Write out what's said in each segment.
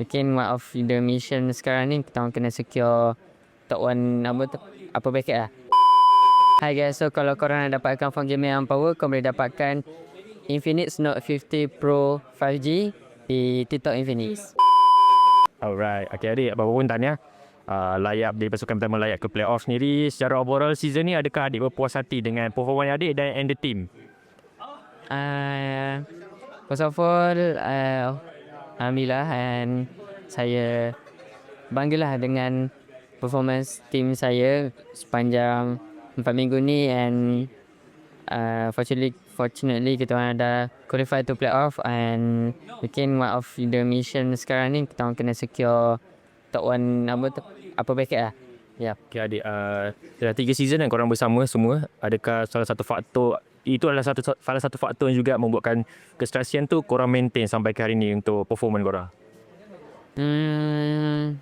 Mungkin one of the mission sekarang ni kita orang kena secure top one apa tu apa bracket lah. Hi guys, so kalau korang nak dapatkan phone gaming yang power, korang boleh dapatkan Infinix Note 50 Pro 5G di TikTok Infinix. Alright, okay adik, apa pun tahniah. Uh, layak di pasukan pertama layak ke playoff sendiri. Secara overall season ni adakah adik berpuas hati dengan performa adik dan and the team? Uh, first of all, uh, Alhamdulillah and saya banggalah dengan performance tim saya sepanjang 4 minggu ni and uh, fortunately fortunately kita orang ada qualify to playoff and mungkin one of the mission sekarang ni kita orang kena secure top one apa tu apa bracket lah. Ya. Yeah. Okay adik, uh, dah tiga season dan korang bersama semua. Adakah salah satu faktor itu adalah satu salah satu faktor yang juga membuatkan kestrasian tu korang maintain sampai ke hari ni untuk performance korang. Hmm,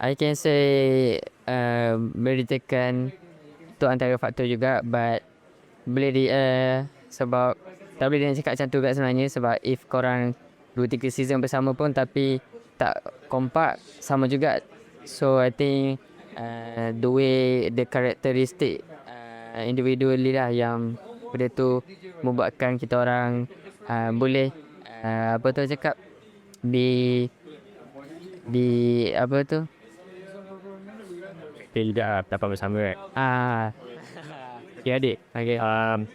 I can say uh, beritakan tu antara faktor juga but boleh di uh, sebab tak boleh nak cakap macam tu kat sebenarnya sebab if korang 2-3 season bersama pun tapi tak kompak sama juga so I think uh, the way the characteristic uh, individually lah yang benda tu membuatkan kita orang uh, boleh uh, apa tu cakap di di apa tu juga lah, dapat bersama right? ah Okay adik, okay um,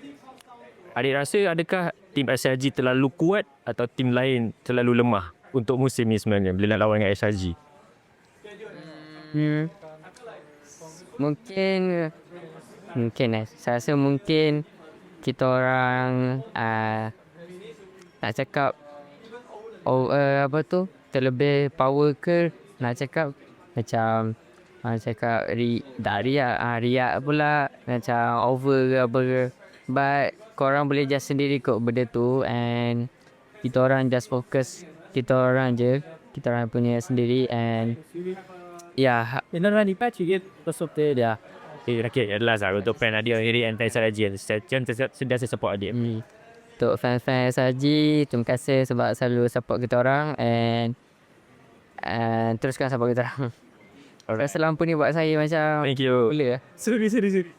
adik rasa adakah tim SRG terlalu kuat atau tim lain terlalu lemah untuk musim ni sebenarnya bila nak lawan dengan SRG? hmm. mungkin mungkin eh. Saya rasa mungkin kita orang uh, nak cakap oh uh, apa tu? Terlebih power ke? Nak cakap macam nak cakap ri, tak riak ah riak pula. Macam over ke apa ke. But korang boleh just sendiri kot benda tu and kita orang just fokus kita orang je. Kita orang punya sendiri and ya. Innanzi patch you get the. Okay, okay, at last lah untuk fan adik sendiri and fan SRG. Saya sentiasa support adik. Hmm. Untuk fan-fan SRG, terima kasih sebab selalu support kita orang and and teruskan support kita orang. Alright. Rasa lampu ni buat saya macam Thank you. boleh lah. Sorry, sorry, sorry.